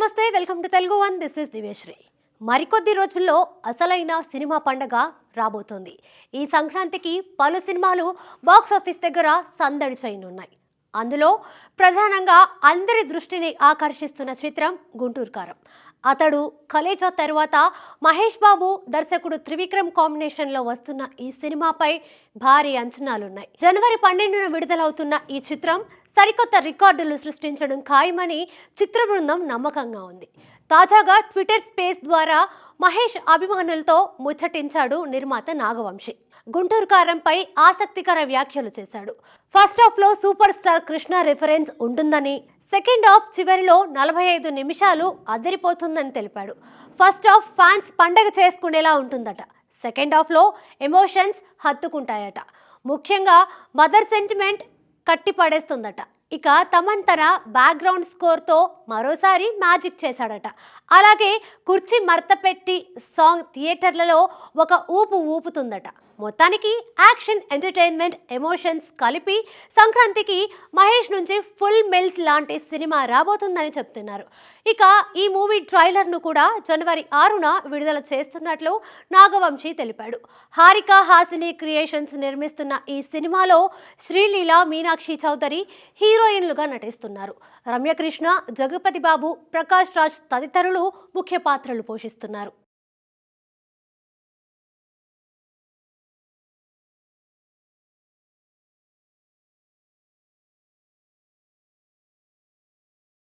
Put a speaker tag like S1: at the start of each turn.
S1: నమస్తే welcome to Telugu one. This is దివేశ్రీ మరికొద్ది రోజుల్లో అసలైన సినిమా పండగ రాబోతోంది. ఈ సంక్రాంతికి పలు సినిమాలు బాక్స్ ఆఫీస్ దగ్గర సందడి చేయనున్నాయి. అందులో ప్రధానంగా అందరి దృష్టిని ఆకర్షిస్తున్న చిత్రం గుంటూరు కారం. అతడు కలేజా తర్వాత మహేష్ బాబు దర్శకుడు త్రివిక్రమ్ కాంబినేషన్లో వస్తున్న ఈ సినిమాపై భారీ అంచనాలున్నాయి. జనవరి పన్నెండున విడుదలవుతున్న ఈ చిత్రం సరికొత్త రికార్డులు సృష్టించడం ఖాయమని చిత్ర బృందం నమ్మకంగా ఉంది. తాజాగా ట్విట్టర్ స్పేస్ ద్వారా మహేష్ అభిమానులతో ముచ్చటించాడు నిర్మాత నాగవంశి. గుంటూరు కారంపై ఆసక్తికర వ్యాఖ్యలు చేశాడు. ఫస్ట్ హాఫ్లో సూపర్ స్టార్ కృష్ణ రిఫరెన్స్ ఉంటుందని సెకండ్ హాఫ్ చివరిలో నలభై ఐదు నిమిషాలు అదిరిపోతుందని తెలిపాడు. ఫస్ట్ హాఫ్ ఫ్యాన్స్ పండగ చేసుకునేలా ఉంటుందట. సెకండ్ హాఫ్లో ఎమోషన్స్ హత్తుకుంటాయట. ముఖ్యంగా మదర్ సెంటిమెంట్ కట్టి పడేస్తుందట ఇక తమన్ తన బ్యాక్గ్రౌండ్ స్కోర్తో మరోసారి మ్యాజిక్ చేశాడట. అలాగే కుర్చీ మర్త పెట్టి సాంగ్ థియేటర్లలో ఒక ఊపు ఊపుతుందట. మొత్తానికి యాక్షన్ ఎంటర్టైన్మెంట్ ఎమోషన్స్ కలిపి సంక్రాంతికి మహేష్ నుంచి ఫుల్ మిల్స్ లాంటి సినిమా రాబోతుందని చెప్తున్నారు. ఇక ఈ మూవీ ట్రైలర్ను కూడా జనవరి ఆరున విడుదల చేస్తున్నట్లు నాగవంశీ తెలిపాడు. హారిక హాసిని క్రియేషన్స్ నిర్మిస్తున్న ఈ సినిమాలో శ్రీలీల మీనాక్షి చౌదరి హీరోయిన్లుగా నటిస్తున్నారు. రమ్యకృష్ణ జగపతి బాబు ప్రకాష్ రాజ్ తదితరులు ముఖ్య పాత్రలు పోషిస్తున్నారు.